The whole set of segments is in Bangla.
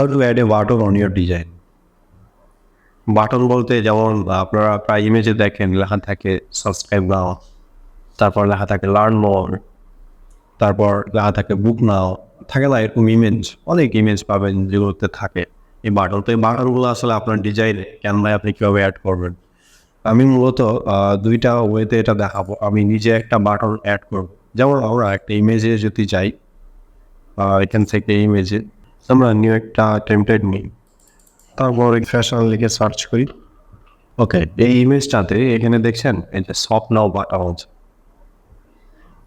How to add a button on your design button বলতে যেমন আপনারা প্রায় ইমেজে দেখেন, লেখা থাকে সাবস্ক্রাইব নাও, তারপর লেখা থাকে লার্ন মোর তারপর লেখা থাকে বুক নাও, থাকে না এরকম ইমেজ অনেক ইমেজ পাবেন যেগুলোতে থাকে। এই বাটন তো এই বাটনগুলো আসলে আপনার ডিজাইনে ক্যানভায় আপনি কীভাবে অ্যাড করবেন? আমি মূলত দুইটা ওয়েতে এটা দেখাবো। আমি নিজে একটা বাটন অ্যাড করব। যেমন আমরা একটা ইমেজে যদি যাই এখান থেকে ইমেজে আমরা নিউ একটা টেমপ্লেট নিই। তারপর ফ্যাশন লিখে সার্চ করি। ওকে, এই ইমেজটাতে এখানে দেখছেন, এই যে সফট নাও বাটন আছে।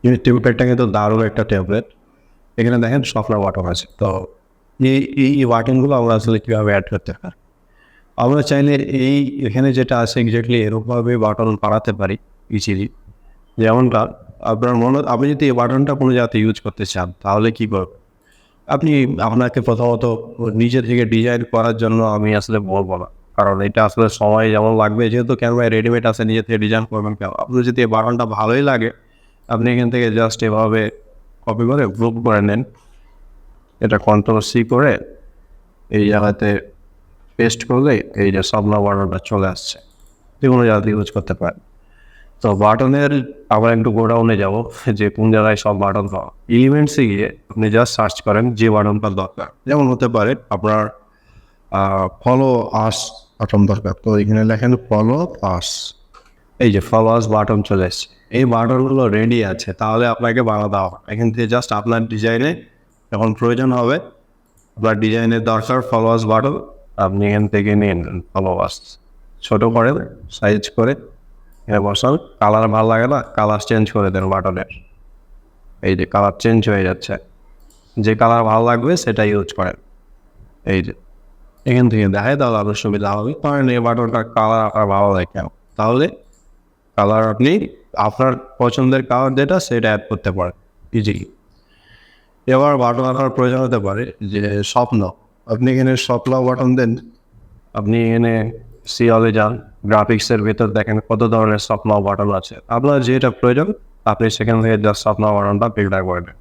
এই টেমপ্লেটটা কিন্তু দারুণ একটা ট্যাবলেট এখানে দেখেন নাও বাটন আছে। তো এই এই বাটনগুলো আমরা আসলে কীভাবে অ্যাড করতে পারি? আমরা চাইলে এই, এখানে যেটা আছে এক্স্যাক্টলি এরকমভাবে বাটন বাড়াতে পারি ইজিলি যেমনটা, আপনার মনে, আপনি যদি এই বাটনটা কোনো জায়গাতে ইউজ করতে চান, তাহলে কী করবেন? আপনি আপনাকে প্রথমত নিজে থেকে ডিজাইন করার জন্য আমি আসলে বলব না। কারণ এটা আসলে সময় যেমন লাগবে, যেহেতু ক্যামেরায় রেডিমেড আছে, নিজে থেকে ডিজাইন করবেন কেন? আপনার যদি এই বাটনটা ভালোই লাগে, আপনি এখান থেকে জাস্ট এভাবে কপি করে গ্রুপ করে নেন। এটা কন্ট্রোল সি করে এই জায়গাতে পেস্ট করলে এই যে সাবনা বাটনটা চলে আসছে। কোনো জায়গাতে ইউজ করতে পারেন। তো বাটনের আবার একটু গোডাউনে যাব, যে কোন জায়গায় সব বাটন পাওয়া। এলিমেন্টসে গিয়ে আপনি জাস্ট সার্চ করেন যে বাটনটা দরকার। যেমন হতে পারে আপনার ফলো আস বাটন দরকার। তো এখানে লেখেন ফলো আস এই যে ফলো আস বাটন চলে এসছে। এই বাটনগুলো রেডি আছে, তাহলে আপনাকে বানাতে হবে এখান থেকে জাস্ট আপনার ডিজাইনে যখন প্রয়োজন হবে, আপনার ডিজাইনের দরকার ফলোয়ার্স বাটন আপনি এখান থেকে নিয়ে নিন ফলোয়ার্স ছোটো করে সাইজ করে এখানে বসান কালার ভালো লাগে না? কালার চেঞ্জ করে দেন বাটনের এই যে কালার চেঞ্জ হয়ে যাচ্ছে। যে কালার ভালো লাগবে সেটা ইউজ করেন। এই যে, এখান থেকে দেখায় তাহলে আপনার সুবিধা হবে। কারণ এই বাটনটার কালার আপনার ভালো লাগে তাহলে কালার আপনি আপনার পছন্দের কালার যেটা, সেটা অ্যাড করতে পারেন। ইজিলি এবার বাটন আনার প্রয়োজন হতে পারে যে স্বপ্ন। আপনি এখানে স্বপ্ন বাটন দেন। আপনি এখানে সিওলে যান। গ্রাফিক্সের ভেতর দেখেন কত ধরনের স্বপ্ন বাটন আছে। আপনার যেটা প্রয়োজন, আপনি সেখান থেকে জাস্ট স্বপ্ন বাটনটা করে দেন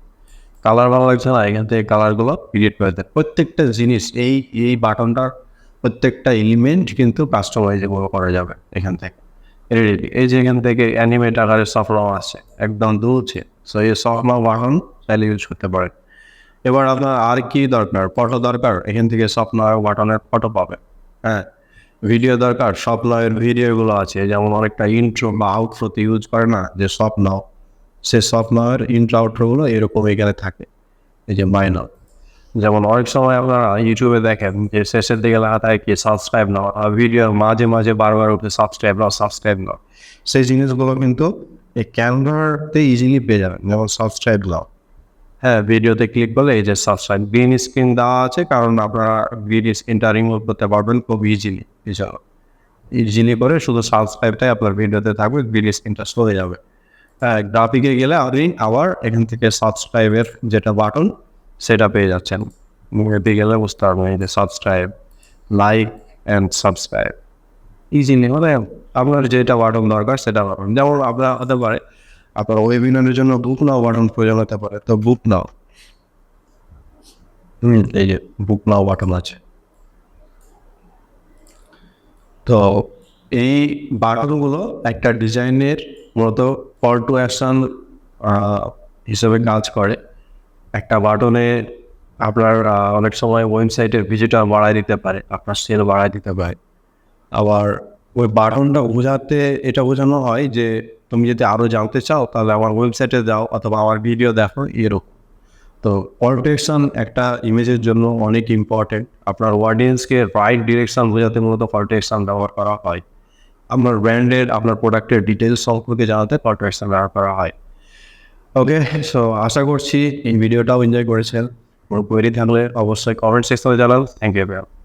কালার ভালো লাগছে না, এখান থেকে কালারগুলো ক্রিয়েট করে দেন। প্রত্যেকটা জিনিস, এই এই বাটনটার প্রত্যেকটা এলিমেন্ট কিন্তু কাস্টমাইজেবল করা যাবে এখান থেকে। রেডি এই যে এখান থেকে অ্যানিমেট আকারের সফটওয়্যার আছে, একদম দুলছে সো এই সফটওয়্যার বাটন চাইলে ইউজ করতে পারেন। এবার আপনার আর কি দরকার? ফটো দরকার? এখান থেকে সফটওয়্যার বাটনের ফটো পাবে হ্যাঁ ভিডিও দরকার সফটওয়্যার ভিডিওগুলো আছে, যেমন অনেকটা ইন্ট্রো বা আউটফ্রোতে ইউজ করে না, যে সফটনাও সে সফটওয়্যার ইন্ট্রো আউটফ্রোগুলো এরকম এখানে থাকে, এই যে মাইনর যেমন অনেক সময় আপনারা ইউটিউবে দেখেন যে শেষের দিকে থাকে কি সাবস্ক্রাইব নাও, আর ভিডিও মাঝে মাঝে বারবার উঠে সাবস্ক্রাইব নাও সাবস্ক্রাইব নাও। সেই জিনিসগুলো কিন্তু এই ক্যামেরাতে ইজিলি পেয়ে যাবেন, যেমন সাবস্ক্রাইব নাও। হ্যাঁ ভিডিওতে ক্লিক করলে এই যে সাবস্ক্রাইব গ্রিন স্ক্রিন দেওয়া আছে, কারণ আপনারা গ্রিন স্ক্রিনটা রিমুভ করতে পারবেন খুব ইজিলি এছাড়া ইজিলি করে শুধু সাবস্ক্রাইবটাই আপনার ভিডিওতে থাকবে গ্রিন স্ক্রিনটা সরে যাবে। হ্যাঁ গ্রাফিকে গেলে আপনি আবার এখান থেকে সাবস্ক্রাইবের যেটা বাটন সেটা পেয়ে যাচ্ছেন। মুভিতে গেলে বুঝতে পারবেন এই যে subscribe like and subscribe easily মানে আপনার যেটা বাটন দরকার, সেটা বাটন যেমন আপনার হতে পারে আপনার ওয়েবিনারের জন্য বুক নাও বাটন প্রয়োজন হতে পারে, তো বুক নাও। এই যে বুক নাও বাটন আছে। তো এই বাটনগুলো একটা ডিজাইনের মূলত কল টু অ্যাকশন হিসেবে কাজ করে। একটা বাটনে আপনার অনেক সময় ওয়েবসাইটের ভিজিটার বাড়ায় দিতে পারে, আপনার সেল বাড়ায় দিতে পারে। আবার ওই বাটনটা বোঝাতে, এটা বোঝানো হয় যে তুমি যদি আরও জানতে চাও, তাহলে আমার ওয়েবসাইটে যাও অথবা আমার ভিডিও দেখো, এরকম। তো কলটেকশন একটা ইমেজের জন্য অনেক ইম্পর্টেন্ট আপনার অডিয়েন্সকে রাইট ডিরেকশন বোঝাতে মূলত কলটেকশন ব্যবহার করা হয়। আপনার ব্র্যান্ডের আপনার প্রোডাক্টের ডিটেলস সম্পর্কে জানাতে কলটেকশন ব্যবহার করা হয়। ওকে সো আশা করছি এই ভিডিওটাও এনজয় করেছেন। কোনো কোয়েরি থাকলে অবশ্যই কমেন্ট সেকশনে জানান। Thank you